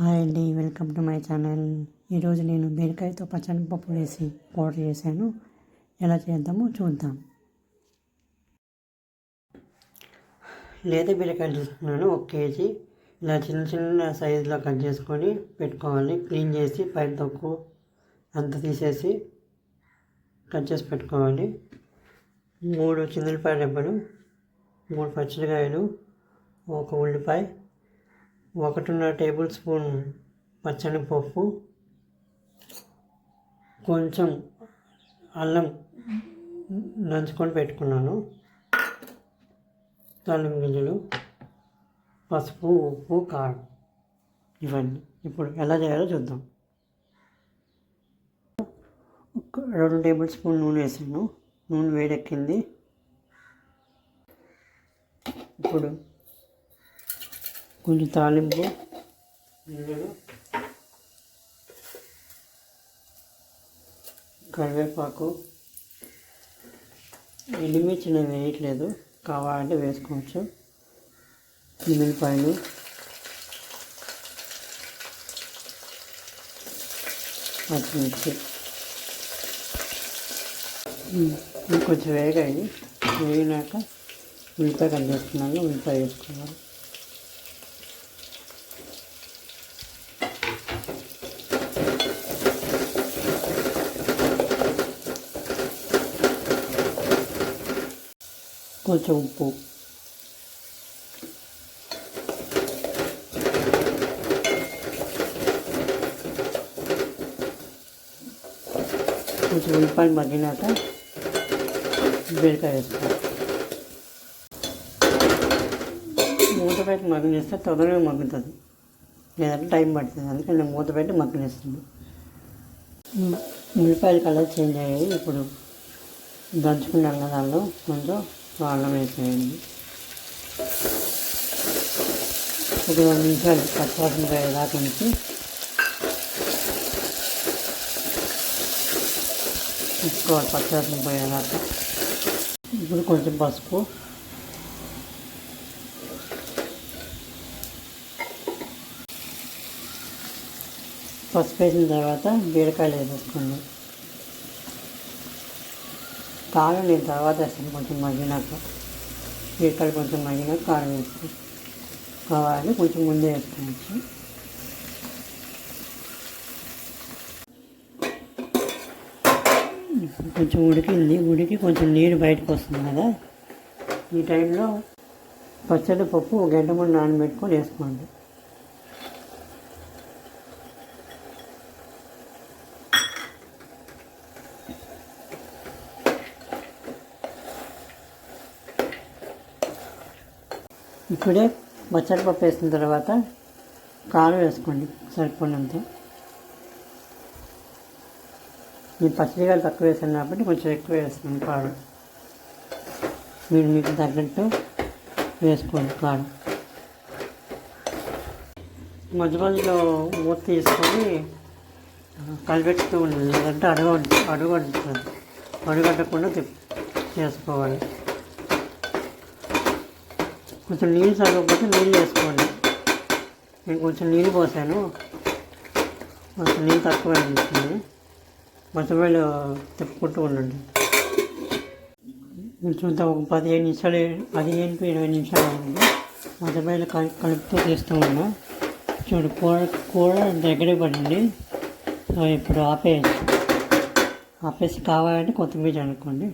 Hi అండి welcome to my channel. ఈరోజు నేను బీరకాయతో పచ్చనిపప్పు వేసి పౌడర్ చేశాను. ఎలా చేద్దామో చూద్దాం. లేత బీరకాయలు తీసుకున్నాను ఒక కేజీ. ఇలా చిన్న చిన్న సైజులో కట్ చేసుకొని పెట్టుకోవాలి. క్లీన్ చేసి పైన తొక్కు అంత తీసేసి కట్ చేసి పెట్టుకోవాలి. మూడు చిందులపాయ రెబ్బలు మూడు పచ్చిమిరకాయలు ఒక ఉల్లిపాయ ఒకటిన్నర టేబుల్ స్పూన్ పచ్చని పప్పు కొంచెం అల్లం నంచుకొని పెట్టుకున్నాను. తాలింపు గింజలు పసుపు ఉప్పు కారం ఇవన్నీ. ఇప్పుడు ఎలా చేయాలో చూద్దాం. ఒక రెండు టేబుల్ స్పూన్ నూనె వేసాను. నూనె వేడెక్కింది. ఇప్పుడు కొంచెం తాలింపు. కరివేపాకు. ఎండుమిర్చి నేను వేయట్లేదు. కావాలంటే వేసుకోవచ్చు. ఉల్లిపాయలు పచ్చిమిర్చి. కొంచెం వేగాయి. వేగినాక ఉల్లిపాయ కట్ చేసుకున్నాను ఉల్లిపాయ వేసుకోవాలి. కొంచెం ఉప్పు. కొంచెం ఉల్లిపాయలు మగ్గినాక బీరకాయ వేస్తాం మూత పెట్టి మగ్గనిస్తే తొందరగా మగ్గుతుంది. లేదంటే టైం పడుతుంది. అందుకని నేను మూత పెట్టి మగ్గనిస్తుంది ఉల్లిపాయలు కలర్ చేంజ్ అయ్యాయి. ఇప్పుడు దంచుకున్నాం కదా దానిలో కొంచెం అల్లం వేసేయండి ఒక రెండు నిమిషాలు పచ్చివాసన దాకా ఉంచి తీసుకోవాలి పచ్చివాసన పోయేదాకా. ఇప్పుడు కొంచెం పసుపు. పసుపు వేసిన తర్వాత బీరకాయలు వేసేసుకోండి. కారం నేను తర్వాత వేస్తాను కొంచెం మగ్గినాక బీరకాయలు కొంచెం మగ్గినాక కారం వేస్తాను కావాలి కొంచెం ముందే వేసుకోవచ్చు. కొంచెం ఉడికింది ఉడికి కొంచెం నీరు బయటకు వస్తుంది కదా. ఈ టైంలో పచ్చడి పప్పు ఒక గంట ముందు నానబెట్టుకొని వేసుకోండి. ఇప్పుడే బచ్చడి పప్పు వేసిన తర్వాత కారం వేసుకోండి సరిపోయినంత నేను పచ్చడికాయలు తక్కువ వేసాను కాబట్టి కొంచెం ఎక్కువ వేస్తున్నాను కారం. మీరు మీకు తగ్గట్టు వేసుకోండి కారం. మధ్య మధ్యలో మూత తీసుకొని కలిపెట్టుతూ ఉండాలి లేదంటే అడుగు అడుగు అడుగట్టకుండా చేసుకోవాలి. కొంచెం నీళ్ళు సరిపోతే నీళ్ళు వేసుకోండి. నేను కొంచెం నీళ్ళు పోసాను. కొంచెం నీళ్ళు తక్కువ అనిపిస్తుంది మధ్యవేళ తిప్పుకుంటూ ఉండండి. కొంచెం ఒక పదిహేను నిమిషాలు పదిహేను టు ఇరవై నిమిషాలు అయింది. మధ్యవేళ కలి కలుపుతూ తీస్తూ ఉన్నా చూడు కూర కూర దగ్గరే పడింది. సో ఇప్పుడు ఆపేయచ్చు. ఆపేసి కావాలంటే కొత్తిమీర అనుకోండి.